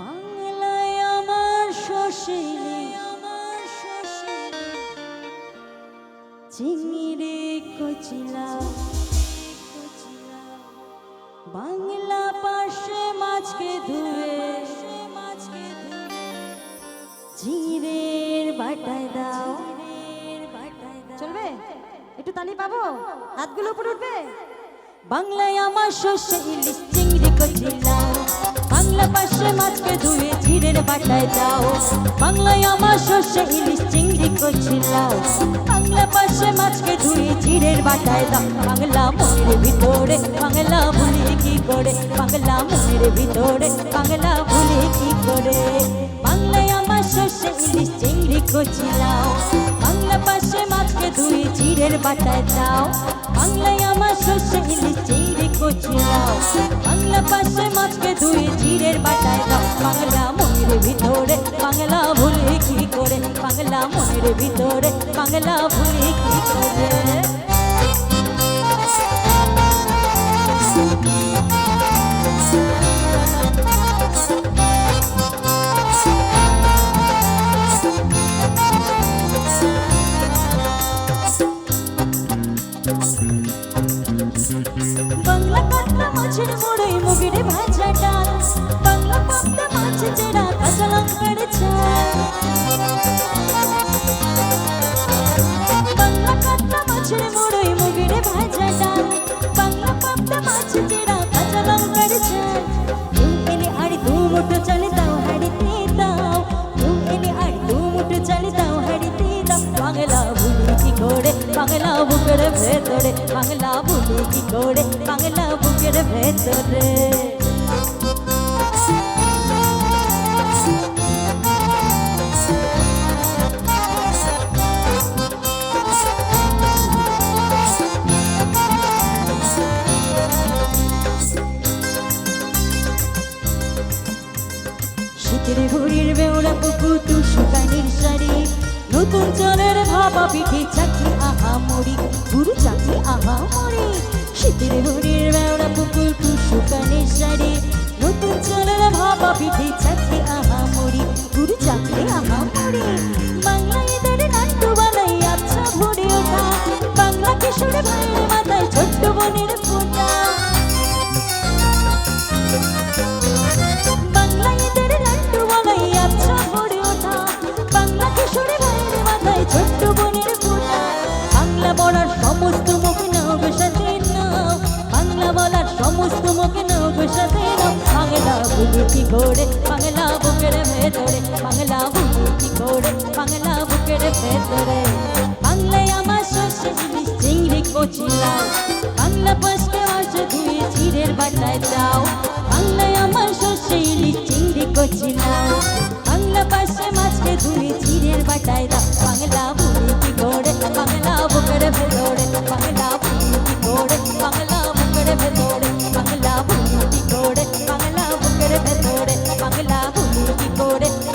বাংলায় আমার শশিনী আমার শশিনী চিংড়ি কচিলা, বাংলা পাশে মাছকে ধুয়ে মাছকে জিরের বাটায় দাও। চলবে? একটু তালি পাবো? হাতগুলো উপরে উঠবে? বাংলায় আমার শস্য ইলিশ চিংড়ি কচিলাও বাংলা পাশে মাছকে ধুয়ে জিরের বাটায় দাও বাংলায় আমার শস্য ইলিশ চিংড়ি কচিলাও বাংলা পাশে মাছকে ধুয়ে জিরের বাটায় দাও বাংলা মনের ভিতরে, বাংলা ভুলি কি করে? বাংলা মনের ভিতরে, বাংলা ভুলি কি করে? বাংলায় আমার শস্য ইলিশ চিংড়ি কচিলাও বাংলা পাশে মাছকে ধুয়ে জিরের বাটায় দাও বাংলায় আমার শস্য ইলিশ চিংড়ি কচিলাও বাংলা পাশে মাছকে ধুয়ে বাটায় দাও বাংলা মনের ভিতরে, বাংলা ভুলি কি করে? বাংলা মনের ভিতরে, বাংলা ভুলি কি করে? বাংলা কাতলা মাছের মুড়োই মুগের ভাজা বুকের ভেতরে বাংলা ভুলি কি করে? বাংলা বুকের ভেতরে। শীতের ভুড়ির বেওড়া পুকুর তু শুকানির শাড়ি নতুন চলের ভাবা পিঠে আহা মরি গুরু চাকরি আহা মরে। শীতের হরির বেড়া পুকুর তু কানে সারে। নতুন চলে ভাবা পিঠে নাও বাংলা বুকের ভেতরে, বাংলা বুঝি কি বাংলা বুকের ভেতরে। বাংলায় আমার শস্য চিংড়ি কচিলাও বাংলা পাশে আসে ধুয়ে চিরের বাটায় দাও। বাংলায় আমার শস্য চিংড়ি